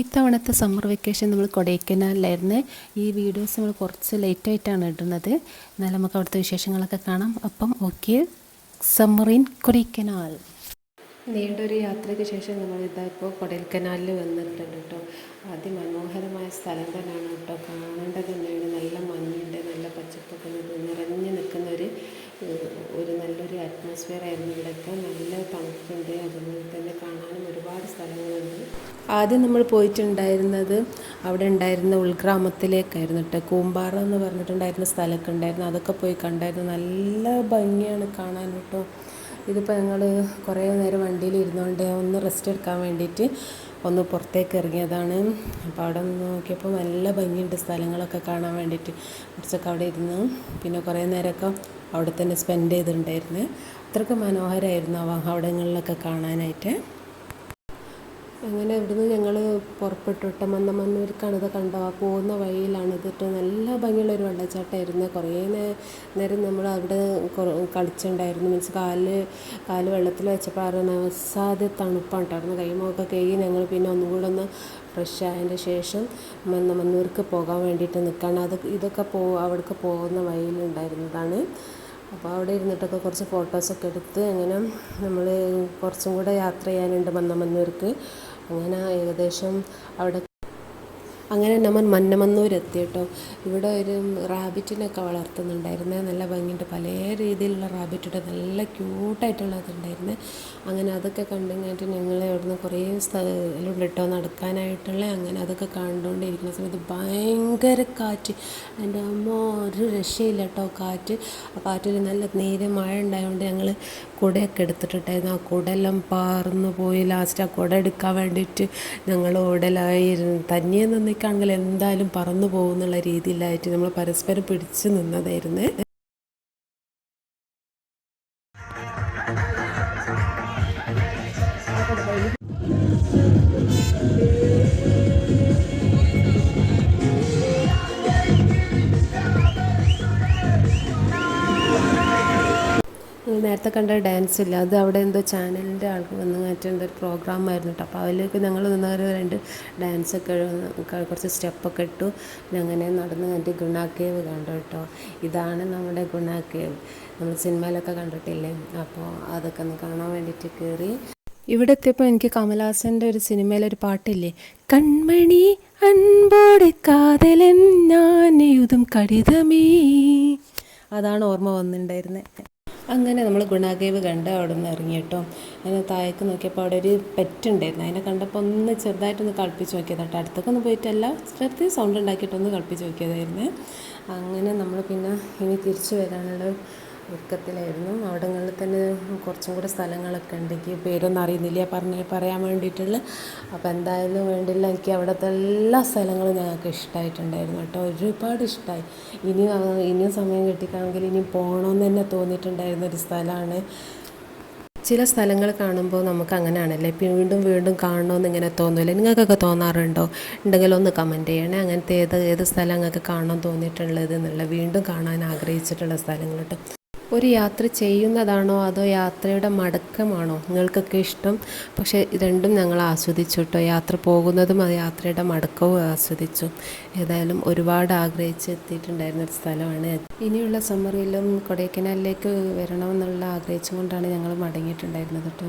ഇത്തവണത്തെ summer vacation നമ്മൾ കൊടൈക്കനാലിലായിരുന്നു. ഈ വീഡിയോസ് നമ്മൾ കുറച്ച് ലേറ്റായിട്ടാണ് ഇടുന്നത്. എന്നാലും നമുക്ക് അവിടുത്തെ വിശേഷങ്ങളൊക്കെ കാണാം. അപ്പം ഓക്കെ സമ്മർ ഇൻ കൊടൈക്കനാൽ. നീണ്ടൊരു യാത്രയ്ക്ക് ശേഷം നമ്മൾ ഇതാ ഇപ്പോൾ കൊടൈക്കനാലിൽ വന്നിട്ടുണ്ട് കേട്ടോ. അതിമനോഹരമായ സ്ഥലം തന്നെയാണ് കേട്ടോ. കാണേണ്ടത് തന്നെയാണ്. നല്ല മഞ്ഞുണ്ട് നല്ല പച്ചപ്പൊക്കെ നിറഞ്ഞു നിൽക്കുന്ന ഒരു ഒരു നല്ലൊരു അറ്റ്മോസ്ഫിയർ ആയിരുന്നു ഇവിടെയൊക്കെ. നല്ല തണുപ്പുണ്ട്. അതുപോലെ തന്നെ കാണാനും ഒരുപാട് സ്ഥലങ്ങളുണ്ട്. ആദ്യം നമ്മൾ പോയിട്ടുണ്ടായിരുന്നത് അവിടെ ഉണ്ടായിരുന്ന ഉൾഗ്രാമത്തിലേക്കായിരുന്നു കേട്ടോ. കൂമ്പാറ എന്ന് പറഞ്ഞിട്ടുണ്ടായിരുന്ന സ്ഥലമൊക്കെ ഉണ്ടായിരുന്നു. അതൊക്കെ പോയി കണ്ടായിരുന്നു. നല്ല ഭംഗിയാണ് കാണാൻ കേട്ടോ. ഇതിപ്പോൾ ഞങ്ങൾ കുറേ നേരം വണ്ടിയിൽ ഇരുന്നുകൊണ്ട് ഒന്ന് റെസ്റ്റ് എടുക്കാൻ വേണ്ടിയിട്ട് ഒന്ന് പുറത്തേക്ക് ഇറങ്ങിയതാണ് അപ്പോൾ അവിടെ നിന്ന് നോക്കിയപ്പോൾ നല്ല ഭംഗിയുണ്ട് സ്ഥലങ്ങളൊക്കെ കാണാൻ വേണ്ടിയിട്ട്. കുറച്ചൊക്കെ അവിടെ ഇരുന്ന് പിന്നെ കുറേ നേരമൊക്കെ അവിടെ തന്നെ സ്പെൻഡ് ചെയ്തിട്ടുണ്ടായിരുന്നു. അത്രയ്ക്ക് മനോഹരമായിരുന്നു അവ അവിടങ്ങളിലൊക്കെ കാണാനായിട്ട്. അങ്ങനെ ഇവിടുന്ന് ഞങ്ങൾ പുറപ്പെട്ടു. മന്നമന്നൂർക്കാണ് ഇത് കണ്ടോ. ആ പോകുന്ന വഴിയിലാണ് ഇതിട്ട് നല്ല ഭംഗിയുള്ള ഒരു വെള്ളച്ചാട്ടമായിരുന്നു. കുറേ നേരം നമ്മൾ അവിടെ കളിച്ചിട്ടുണ്ടായിരുന്നു മീൻസ് കാൽ കാൽ വെള്ളത്തിൽ വെച്ചപ്പോൾ അറിയണ അസാധ്യ തണുപ്പാണ് കൈമൊക്കെ കഴുകി ഞങ്ങൾ പിന്നെ ഒന്നും കൂടെ ഒന്ന് ഫ്രഷ് ആയതിന്റെ ശേഷം മന്നമന്നൂർക്ക് പോകാൻ വേണ്ടിയിട്ട് നിൽക്കുകയാണ് അത് ഇതൊക്കെ പോ അവിടേക്ക് പോകുന്ന വഴിയിലുണ്ടായിരുന്നതാണ്. അപ്പോൾ അവിടെ ഇരുന്നിട്ടൊക്കെ കുറച്ച് ഫോട്ടോസൊക്കെ എടുത്ത് അങ്ങനെ നമ്മൾ കുറച്ചും കൂടെ യാത്ര ചെയ്യാനുണ്ട് മന്നമന്നൂർക്ക് അങ്ങനെ ഏകദേശം അവിടെ അങ്ങനെ നമ്മൾ മന്നമന്നൂർ എത്തി കേട്ടോ ഇവിടെ ഒരു റാബിറ്റിനൊക്കെ വളർത്തുന്നുണ്ടായിരുന്നേ. നല്ല ഭംഗിയുണ്ട്. പല രീതിയിലുള്ള റാബിറ്റുണ്ട്. നല്ല ക്യൂട്ടായിട്ടുള്ളതുണ്ടായിരുന്നേ അങ്ങനെ അതൊക്കെ കണ്ടു കഴിഞ്ഞിട്ട് ഞങ്ങൾ അവിടുന്ന് കുറേ സ്ഥലം ഇട്ടോ നടക്കാനായിട്ടുള്ള അങ്ങനെ അതൊക്കെ കണ്ടുകൊണ്ടിരിക്കുന്ന സമയത്ത് ഭയങ്കര കാറ്റ്. എന്റെ അമ്മ ഒരു രക്ഷയില്ല കേട്ടോ കാറ്റ്. ആ കാറ്റിൽ നല്ല നേരെ മഴ ഉണ്ടായതുകൊണ്ട് ഞങ്ങൾ കുടയൊക്കെ എടുത്തിട്ടുണ്ടായിരുന്നു. ആ കുടയെല്ലാം പാർന്നു പോയി. ലാസ്റ്റ് ആ കുട എടുക്കാൻ വേണ്ടിയിട്ട് ഞങ്ങൾ ഓടലായി. തനിയെ നിന്നിക്കാണെങ്കിൽ എന്തായാലും പറന്നു പോകുന്നുള്ള രീതിയിലായിട്ട് നമ്മൾ പരസ്പരം പിടിച്ചു നിന്നതായിരുന്നു. നേരത്തെ കണ്ട ഡാൻസ് ഇല്ല. അത് അവിടെ എന്തോ ചാനലിന്റെ ആൾക്ക് വന്ന് മാറ്റേണ്ട ഒരു പ്രോഗ്രാം ആയിരുന്നു കേട്ടോ അപ്പോൾ അതിലേക്ക് ഞങ്ങൾ നിന്നവർ രണ്ട് ഡാൻസൊക്കെ കുറച്ച് സ്റ്റെപ്പൊക്കെ ഇട്ടു. അങ്ങനെ നടന്ന് കണ്ടിട്ട് ഗുണ കേവ് കണ്ടു കേട്ടോ ഇതാണ് നമ്മുടെ ഗുണ കേവ് നമ്മൾ സിനിമയിലൊക്കെ കണ്ടിട്ടില്ലേ? അപ്പോൾ അതൊക്കെ ഒന്ന് കാണാൻ വേണ്ടിയിട്ട് കയറി ഇവിടെ എത്തിയപ്പോൾ എനിക്ക് കമലഹാസന്റെ ഒരു സിനിമയിലൊരു പാട്ടില്ലേ? കൺമണി അൻപോടെ കാതലൻ ഞാൻ എഴുതും കടിതമേ. അതാണ് ഓർമ്മ വന്നിട്ടുണ്ടായിരുന്നത് അങ്ങനെ നമ്മൾ ഗുണാകേവ് കണ്ട് അവിടെ നിന്ന് ഇറങ്ങി കേട്ടോ അങ്ങനെ താഴേക്ക് നോക്കിയപ്പോൾ അവിടെ ഒരു പെറ്റ് ഉണ്ടായിരുന്നു അതിനെ കണ്ടപ്പോൾ ഒന്ന് ചെറുതായിട്ടൊന്ന് കളിപ്പിച്ച് നോക്കിയത് കേട്ടോ അടുത്തൊക്കെ പോയിട്ടല്ല ചെറുതായി സൗണ്ട് ഉണ്ടാക്കിയിട്ടൊന്ന് കളിപ്പിച്ച് നോക്കിയതായിരുന്നു. അങ്ങനെ നമ്മൾ പിന്നെ ഇനി തിരിച്ചു വരാനുള്ള ഒരുക്കത്തിലായിരുന്നു. അവിടങ്ങളിൽ തന്നെ കുറച്ചും കൂടെ സ്ഥലങ്ങളൊക്കെ ഉണ്ട്. എനിക്ക് പേരൊന്നും അറിയുന്നില്ല. പറഞ്ഞ് പറയാൻ വേണ്ടിയിട്ടുള്ള. അപ്പോൾ എന്തായാലും വേണ്ടില്ല. എനിക്ക് അവിടുത്തെ എല്ലാ സ്ഥലങ്ങളും ഞങ്ങൾക്ക് ഇഷ്ടമായിട്ടുണ്ടായിരുന്നു കേട്ടോ. ഒരുപാട് ഇഷ്ടമായി. ഇനിയും ആ- ഇനിയും സമയം കിട്ടിക്കാണെങ്കിൽ ഇനി പോകണമെന്ന് തന്നെ തോന്നിയിട്ടുണ്ടായിരുന്ന ഒരു സ്ഥലമാണ്. ചില സ്ഥലങ്ങൾ കാണുമ്പോൾ നമുക്ക് അങ്ങനെയാണല്ലേ? വീണ്ടും വീണ്ടും കാണണമെന്ന് ഇങ്ങനെ തോന്നില്ല? നിങ്ങൾക്കൊക്കെ തോന്നാറുണ്ടോ? ഉണ്ടെങ്കിൽ ഒന്ന് കമന്റ് ചെയ്യണേ. അങ്ങനത്തെ ഏത് ഏത് സ്ഥലം നിങ്ങൾക്ക് കാണാൻ തോന്നിയിട്ടുള്ളത് എന്നുള്ള വീണ്ടും കാണാൻ ആഗ്രഹിച്ചിട്ടുള്ള സ്ഥലങ്ങൾ ഒരു യാത്ര ചെയ്യുന്നതാണോ അതോ യാത്രയുടെ മടക്കമാണോ? നിങ്ങൾക്കൊക്കെ ഇഷ്ടം. പക്ഷേ രണ്ടും ഞങ്ങൾ ആസ്വദിച്ചു കേട്ടോ. യാത്ര പോകുന്നതും ആ യാത്രയുടെ മടക്കവും ആസ്വദിച്ചു. ഏതായാലും ഒരുപാട് ആഗ്രഹിച്ച് എത്തിയിട്ടുണ്ടായിരുന്ന ഒരു സ്ഥലമാണ് ഇനിയുള്ള സമ്മറിലും കൊടൈക്കനാലിലേക്ക് വരണമെന്നുള്ള ആഗ്രഹിച്ചുകൊണ്ടാണ് ഞങ്ങൾ മടങ്ങിയിട്ടുണ്ടായിരുന്നത് കേട്ടോ.